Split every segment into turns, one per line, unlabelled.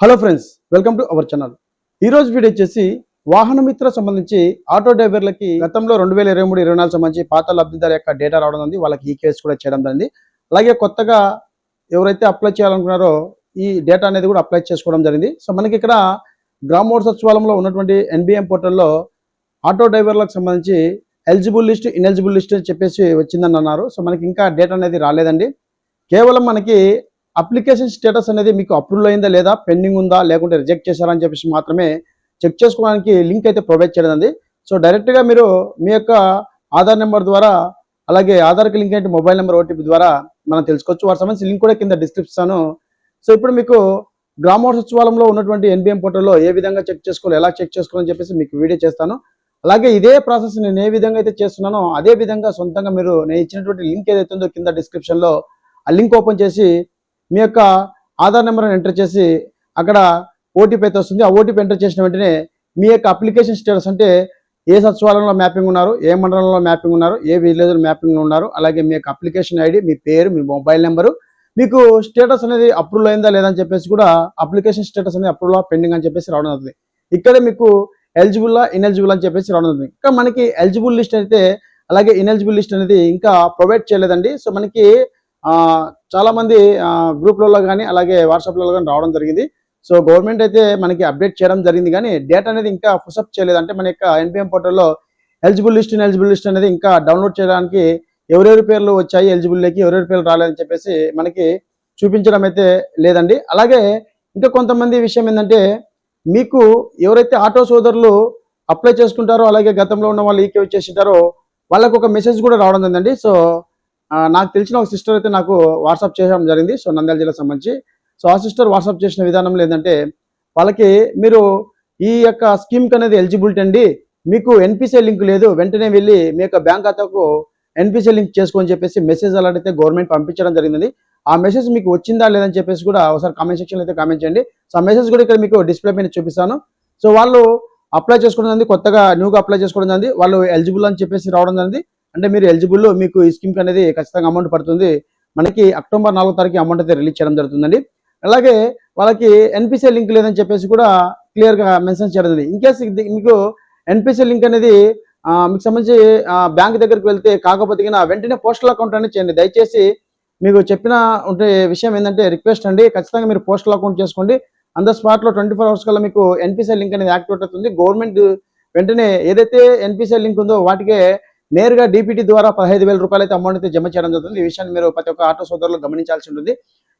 Hello friends welcome to our channel. ఈరోజు video వచ్చేసి వాహనమిత్ర సంబంధించి ఆటో డ్రైవర్లకి గతంలో రెండు వేల ఇరవై మూడు ఇరవై నాలుగు సంబంధించి పాత లబ్ధిదారు యొక్క డేటా రావడం ఉంది వాళ్ళకి ఈ కేసు కూడా చేయడం జరిగింది. అలాగే కొత్తగా ఎవరైతే అప్లై చేయాలనుకున్నారో ఈ డేటా అనేది కూడా అప్లై చేసుకోవడం జరిగింది. సో మనకి ఇక్కడ గ్రామోడ్ సచివాలయంలో ఉన్నటువంటి ఎన్బిఎం పోర్టల్లో ఆటో డ్రైవర్లకు సంబంధించి ఎలిజిబుల్ లిస్ట్ ఇన్ఎలిజిబుల్ లిస్ట్ అని చెప్పేసి వచ్చిందని అన్నారు. సో మనకి ఇంకా డేటా అనేది రాలేదండి. కేవలం మనకి అప్లికేషన్ స్టేటస్ అనేది మీకు అప్రూవల్ అయిందా లేదా పెండింగ్ ఉందా లేకుంటే రిజెక్ట్ చేశారా అని చెప్పేసి మాత్రమే చెక్ చేసుకోవడానికి లింక్ అయితే ప్రొవైడ్ చేయడం సో డైరెక్ట్గా మీరు మీ యొక్క ఆధార్ నెంబర్ ద్వారా అలాగే ఆధార్కి లింక్ అయితే మొబైల్ నెంబర్ ఓటీపీ ద్వారా మనం తెలుసుకోవచ్చు. వాటి సంబంధించి లింక్ కూడా కింద డిస్క్రిప్షన్ సో ఇప్పుడు మీకు గ్రామ సచివాలయంలో ఉన్నటువంటి ఎన్బిఎం పోర్టల్లో ఏ విధంగా చెక్ చేసుకోవాలి ఎలా చెక్ చేసుకోవాలని చెప్పేసి మీకు వీడియో చేస్తాను. అలాగే ఇదే ప్రాసెస్ నేను ఏ విధంగా అయితే చేస్తున్నానో అదే విధంగా సొంతంగా మీరు నేను ఇచ్చినటువంటి లింక్ ఏదైతే ఉందో కింద డిస్క్రిప్షన్లో ఆ లింక్ ఓపెన్ చేసి మీ యొక్క ఆధార్ నెంబర్ని ఎంటర్ చేసి అక్కడ ఓటీపీ అయితే వస్తుంది. ఆ ఓటీపీ ఎంటర్ చేసిన వెంటనే మీ యొక్క అప్లికేషన్ స్టేటస్ అంటే ఏ సచివాలయంలో మ్యాపింగ్ ఉన్నారు ఏ మండలంలో మ్యాపింగ్ ఉన్నారు ఏ విలేజ్లో మ్యాపింగ్ ఉన్నారు అలాగే మీ యొక్క అప్లికేషన్ ఐడి మీ పేరు మీ మొబైల్ నెంబరు. మీకు స్టేటస్ అనేది అప్రూవల్ అయిందా లేదని చెప్పేసి కూడా అప్లికేషన్ స్టేటస్ అనేది అప్రూవల్ పెండింగ్ అని చెప్పేసి రావడం అవుతుంది ఇక్కడే మీకు ఎలిజిబుల్లా ఇన్ఎలిజిబుల్ అని చెప్పేసి రావడం అవుతుంది ఇంకా మనకి ఎలిజిబుల్ లిస్ట్ అయితే అలాగే ఇన్ఎలిజిబుల్ లిస్ట్ అనేది ఇంకా ప్రొవైడ్ చేయలేదండి. సో మనకి చాలామంది గ్రూప్లలో కానీ అలాగే వాట్సాప్లలో కానీ రావడం జరిగింది. సో గవర్నమెంట్ అయితే మనకి అప్డేట్ చేయడం జరిగింది కానీ డేటా అనేది ఇంకా పుషప్ చేయలేదు. అంటే మన యొక్క ఎన్పిఎం పోర్టల్లో ఎలిజిబుల్ లిస్ట్ ఎలిజిబుల్ లిస్ట్ అనేది ఇంకా డౌన్లోడ్ చేయడానికి ఎవరెవరి పేర్లు వచ్చాయి ఎలిజిబుల్లోకి ఎవరెవరి పేర్లు రాలేదని చెప్పేసి మనకి చూపించడం అయితే లేదండి. అలాగే ఇంకా కొంతమంది విషయం ఏంటంటే మీకు ఎవరైతే ఆటో సోదరులు అప్లై చేసుకుంటారో అలాగే గతంలో ఉన్న వాళ్ళు ఈకే వచ్చేసింటారో వాళ్ళకు ఒక మెసేజ్ కూడా రావడం జరిగిందండి. సో నాకు తెలిసిన ఒక సిస్టర్ అయితే నాకు వాట్సాప్ చేయడం జరిగింది సో నంద్యాల జిల్లాకు సంబంధించి. సో ఆ సిస్టర్ వాట్సాప్ చేసిన విధానంలో ఏంటంటే వాళ్ళకి మీరు ఈ యొక్క స్కీమ్కి అనేది ఎలిజిబిలిటీ అండి మీకు ఎన్పిసిఐ లింక్ లేదు వెంటనే వెళ్ళి మీ యొక్క బ్యాంక్ ఖాతాకు ఎన్పిసిఐ లింక్ చేసుకోని చెప్పేసి మెసేజ్ అలాంటి గవర్నమెంట్ పంపించడం జరిగింది ఆ మెసేజ్ మీకు వచ్చిందా లేదని చెప్పేసి కూడా ఒకసారి కామెంట్ సెక్షన్లో అయితే కామెంట్ చేయండి. సో ఆ మెసేజ్ కూడా ఇక్కడ మీకు డిస్ప్లే పైన చూపిస్తాను. సో వాళ్ళు అప్లై చేసుకోవడం జరిగింది కొత్తగా న్యూగా అప్లై చేసుకోవడం జరిగింది వాళ్ళు ఎలిజిబుల్ అని చెప్పేసి రావడం జరిగింది. అంటే మీరు ఎలిజిబుల్ మీకు ఈ స్కీమ్ అనేది ఖచ్చితంగా అమౌంట్ పడుతుంది. మనకి అక్టోబర్ నాలుగో తారీఖు అమౌంట్ అయితే రిలీజ్ చేయడం జరుగుతుందండి. అలాగే వాళ్ళకి ఎన్పిసిఐ లింక్ లేదని చెప్పేసి కూడా క్లియర్గా మెన్షన్ చేయడం జరిగింది. ఇన్కేస్ మీకు ఎన్పిసిఐ లింక్ అనేది మీకు సంబంధించి బ్యాంక్ దగ్గరికి వెళ్తే కాకపోతే వెంటనే పోస్టల్ అకౌంట్ అనేది చేయండి. దయచేసి మీకు చెప్పిన ఉంటే విషయం ఏంటంటే రిక్వెస్ట్ అండి. ఖచ్చితంగా మీరు పోస్టల్ అకౌంట్ చేసుకోండి. On the twenty four hours కల్లా మీకు ఎన్పిసిఐ లింక్ అనేది యాక్టివేట్ అవుతుంది. గవర్నమెంట్ వెంటనే ఏదైతే ఎన్పిసిఐ లింక్ ఉందో వాటికే నేరుగా డీపీటీ ద్వారా పదహైదు వేల రూపాయలు అయితే అమౌంట్ అయితే జమ చేయడం జరుగుతుంది. ఈ విషయాన్ని మీరు ప్రతి ఒక్క ఆటో సోదరులు గమనించాల్సి ఉంటుంది.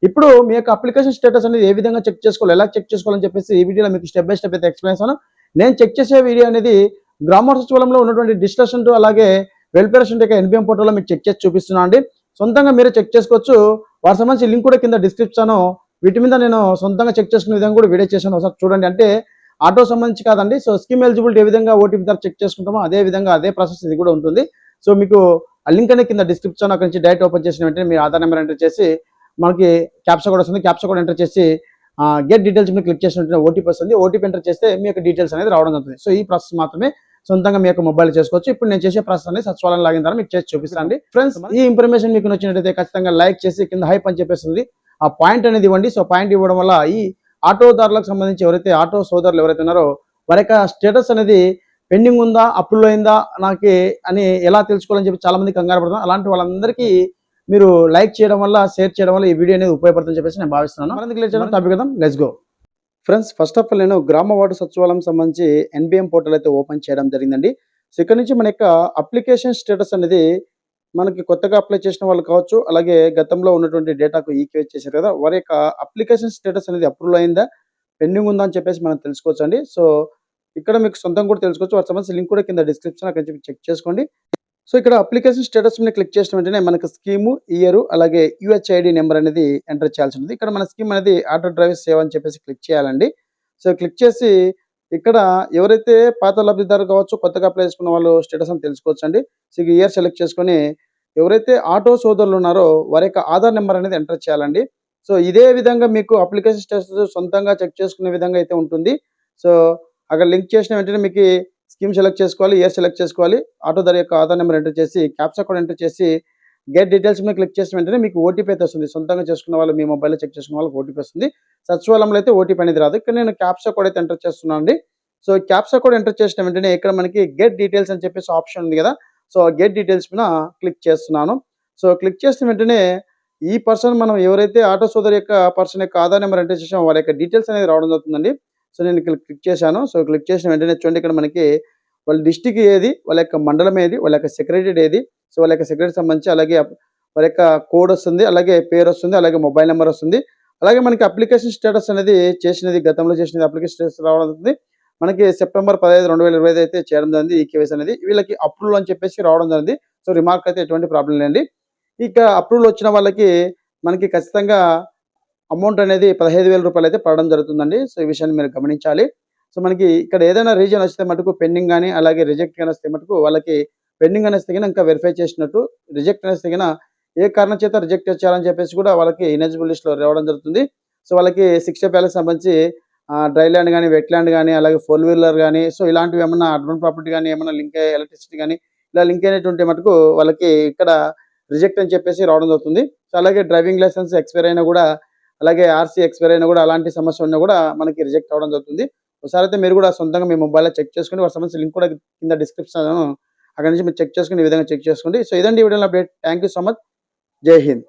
ఇప్పుడు మీ యొక్క అప్లికేషన్ స్టేటస్ అనేది ఏ విధంగా చెక్ చేసుకోవాలి ఎలా చెక్ చేసుకోవాలని చెప్పేసి ఈ వీడియోలో మీకు స్టెప్ బై స్టెప్ అయితే ఎక్స్ప్లెయిన్ చేస్తాను. నేను చెక్ చేసే వీడియో అనేది గ్రామ సచివాలయంలో ఉన్నటువంటి డిస్కషన్ అలాగే వెల్ఫేర్ యొక్క ఎన్బిఎం పోర్టల్లో మీకు చెక్ చేసి చూపిస్తున్నాను అండి. సొంతంగా మీరే చెక్ చేసుకోవచ్చు. వాటి సంబంధించి లింక్ కూడా కింద డిస్క్రిప్షన్ వీటి మీద నేను సొంతంగా చెక్ చేసుకునే విధంగా కూడా వీడియో చేశాను. ఒకసారి చూడండి. అంటే ఆటో సంబంధించి కాదండి. సో స్కీమ్ ఎలిజిబిలిటీ ఏ విధంగా ఓటీపీ ద్వారా చెక్ చేసుకుంటామో అదే విధంగా అదే ప్రాసెస్ ఇది కూడా ఉంటుంది. సో మీకు ఆ లింక్ అనేది కింద డిస్క్రిప్షన్ అక్కడ నుంచి డైరెక్ట్ ఓపెన్ చేసిన వెంటనే మీ ఆధార్ నెంబర్ ఎంటర్ చేసి మనకి క్యాప్చా కూడా వస్తుంది. క్యాప్చా కూడా ఎంటర్ చేసి గెట్ డీటెయిల్స్ మీద క్లిక్ చేసిన వెంటనే ఓటీపీ వస్తుంది. ఓటీపీ ఎంటర్ చేస్తే మీ యొక్క డీటెయిల్స్ అనేది రావడం జరుగుతుంది. సో ఈ ప్రాసెస్ మాత్రమే సొంతంగా మీ యొక్క మొబైల్ చేసుకోవచ్చు. ఇప్పుడు నేను చేసే ప్రాసెస్ అనేది సచివాలయం లాగిన ద్వారా మీకు చేసి చూపిస్తాను ఫ్రెండ్స్ ఈ ఇన్ఫర్మేషన్ మీకు నచ్చినట్లయితే ఖచ్చితంగా లైక్ చేసి కింద హైప్ అని చెప్పేస్తుంది. ఆ పాయింట్ అనేది ఇవ్వండి. సో పాయింట్ ఇవ్వడం వల్ల ఈ ఆటోదారులకు సంబంధించి ఎవరైతే ఆటో సోదరులు ఎవరైతే ఉన్నారో వారి యొక్క స్టేటస్ అనేది పెండింగ్ ఉందా అప్పుల్లో అయిందా నాకు అని ఎలా తెలుసుకోవాలని చెప్పి చాలా మంది కంగారు పడుతున్నారు. అలాంటి వాళ్ళందరికీ మీరు లైక్ చేయడం వల్ల షేర్ చేయడం వల్ల ఈ వీడియో అనేది ఉపయోగపడుతుందని చెప్పేసి నేను భావిస్తున్నాను. మనందుకు లేచిన టాపిక్ కదా let's go friends first of all నేను గ్రామ వార్డు సచివాలయం సంబంధించి ఎన్బిఎం పోర్టల్ అయితే ఓపెన్ చేయడం జరిగిందండి. సో ఇక్కడ నుంచి మన యొక్క అప్లికేషన్ స్టేటస్ అనేది మనకి కొత్తగా అప్లై చేసిన వాళ్ళు కావచ్చు అలాగే గతంలో ఉన్నటువంటి డేటాకు ఈకే చేశారు కదా వారి యొక్క అప్లికేషన్ స్టేటస్ అనేది అప్రూవల్ అయిందా పెండింగ్ ఉందా అని చెప్పేసి మనం తెలుసుకోవచ్చు అండి. సో ఇక్కడ మీకు సొంతం కూడా తెలుసుకోవచ్చు. వాటి సంబంధించి లింక్ కూడా కింద డిస్క్రిప్షన్ అక్కడ చెప్పి చెక్ చేసుకోండి. సో ఇక్కడ అప్లికేషన్ స్టేటస్ మీద క్లిక్ చేసిన వెంటనే మనకు స్కీము ఇయర్ అలాగే యూహెచ్ఐడి నెంబర్ అనేది ఎంటర్ చేయాల్సి ఉంటుంది. ఇక్కడ మన స్కీమ్ అనేది ఆటో డ్రైవర్ సేవ్ అని చెప్పేసి క్లిక్ చేయాలండి. సో క్లిక్ చేసి ఇక్కడ ఎవరైతే పాత లబ్ధిదారు కావచ్చు కొత్తగా అప్లై చేసుకున్న వాళ్ళు స్టేటస్ అని తెలుసుకోవచ్చు అండి సో ఇయర్ సెలెక్ట్ చేసుకొని ఎవరైతే ఆటో సోదరులు ఉన్నారో వారి యొక్క ఆధార్ నెంబర్ అనేది ఎంటర్ చేయాలండి. సో ఇదే విధంగా మీకు అప్లికేషన్ స్టేటస్ సొంతంగా చెక్ చేసుకునే విధంగా అయితే ఉంటుంది. సో అక్కడ లింక్ చేసిన వెంటనే మీకు స్కీమ్ సెలెక్ట్ చేసుకోవాలి ఇయర్ సెలెక్ట్ చేసుకోవాలి. ఆటో ధర యొక్క ఆధార్ నెంబర్ ఎంటర్ చేసి క్యాప్సా కూడా ఎంటర్ చేసి గెట్ డీటెయిల్స్ మీద క్లిక్ చేసిన వెంటనే మీకు ఓటీపీ అయితే వస్తుంది. సొంతంగా చేసుకున్న వాళ్ళు మీ మొబైల్లో చెక్ చేసుకున్న వాళ్ళకి ఓటీపీ వస్తుంది. సచివాలయంలో అయితే ఓటీపీ అనేది రాదు. ఇక్కడ నేను క్యాప్సా కోడ్ అయితే ఎంటర్ చేస్తున్నాను అండి. సో క్యాప్సా కోడ్ ఎంటర్ చేసిన వెంటనే ఇక్కడ మనకి గెట్ డీటెయిల్స్ అని చెప్పేసి ఆప్షన్ ఉంది కదా. సో గెట్ డీటెయిల్స్ మీద క్లిక్ చేస్తున్నాను. సో క్లిక్ చేసిన వెంటనే ఈ పర్సన్ మనం ఎవరైతే ఆటో సోదరి యొక్క పర్సన్ యొక్క ఆధార్ నెంబర్ ఎంటర్ చేసామో వాళ్ళ యొక్క డీటెయిల్స్ అనేది రావడం జరుగుతుందండి. సో నేను ఇక్కడ క్లిక్ చేశాను. సో క్లిక్ చేసిన వెంటనే చూడండి ఇక్కడ మనకి వాళ్ళ డిస్టిక్ ఏది? వాళ్ళ యొక్క మండలం ఏది? వాళ్ళ యొక్క సెక్రటరీ ఏది? సో వాళ్ళ యొక్క సెక్రటరీ సంబంధించి అలాగే వారి యొక్క కోడ్ వస్తుంది అలాగే పేరు వస్తుంది అలాగే మొబైల్ నెంబర్ వస్తుంది. అలాగే మనకి అప్లికేషన్ స్టేటస్ అనేది చేసినది గతంలో చేసినది అప్లికేషన్ స్టేటస్ రావడం జరుగుతుంది. మనకి సెప్టెంబర్ పదహైదు రెండు వేల ఇరవై ఐదు అయితే చేయడం జరిగింది ఈ కేవైసీ అనేది. వీళ్ళకి అప్రూవల్ అని చెప్పేసి రావడం జరిగింది. సో రిమార్క్ అయితే ఎటువంటి ప్రాబ్లం లేదండి. ఇక అప్రూవల్ వచ్చిన వాళ్ళకి మనకి ఖచ్చితంగా అమౌంట్ అనేది పదహైదు వేల రూపాయలు అయితే పడడం జరుగుతుందండి. సో ఈ విషయాన్ని మీరు గమనించాలి. సో మనకి ఇక్కడ ఏదైనా రీజన్ వస్తే మటుకు పెండింగ్ కానీ అలాగే రిజెక్ట్ కానీ వస్తే మటుకు వాళ్ళకి పెండింగ్ అనేసి తగిన ఇంకా వెరిఫై చేసినట్టు రిజెక్ట్ అనేసి తగిన ఏ కారణం చేత రిజెక్ట్ చేయాలని చెప్పేసి కూడా వాళ్ళకి ఇనెజిబుల్ లిస్ట్లో రావడం జరుగుతుంది. సో వాళ్ళకి శిక్ష ప్యాలెస్ సంబంధించి డ్రై ల్యాండ్ కానీ వెట్ ల్యాండ్ కానీ అలాగే ఫోర్ వీలర్ కానీ సో ఇలాంటివి ఏమన్నా అర్బన్ ప్రాపర్టీ కానీ ఏమన్నా లింక్ ఎలక్ట్రిసిటీ కానీ ఇలా లింక్ అయినటువంటి మటుకు వాళ్ళకి ఇక్కడ రిజెక్ట్ అని చెప్పేసి రావడం జరుగుతుంది. సో అలాగే డ్రైవింగ్ లైసెన్స్ ఎక్స్పైర్ అయినా కూడా అలాగే ఆర్సీ ఎక్స్పైర్ అయినా కూడా అలాంటి సమస్య ఉన్నా కూడా మనకి రిజెక్ట్ అవ్వడం జరుగుతుంది. ఒకసారి అయితే మీరు కూడా సొంతంగా మీ మొబైల్లో చెక్ చేసుకుని వాటి సంబంధించిన లింక్ కూడా కింద డిస్క్రిప్షన్ అక్కడ నుంచి మీరు చెక్ చేసుకుని ఈ విధంగా చెక్ చేసుకోండి. సో ఇదండి ఈ video update. Thank you so much జై హింద్.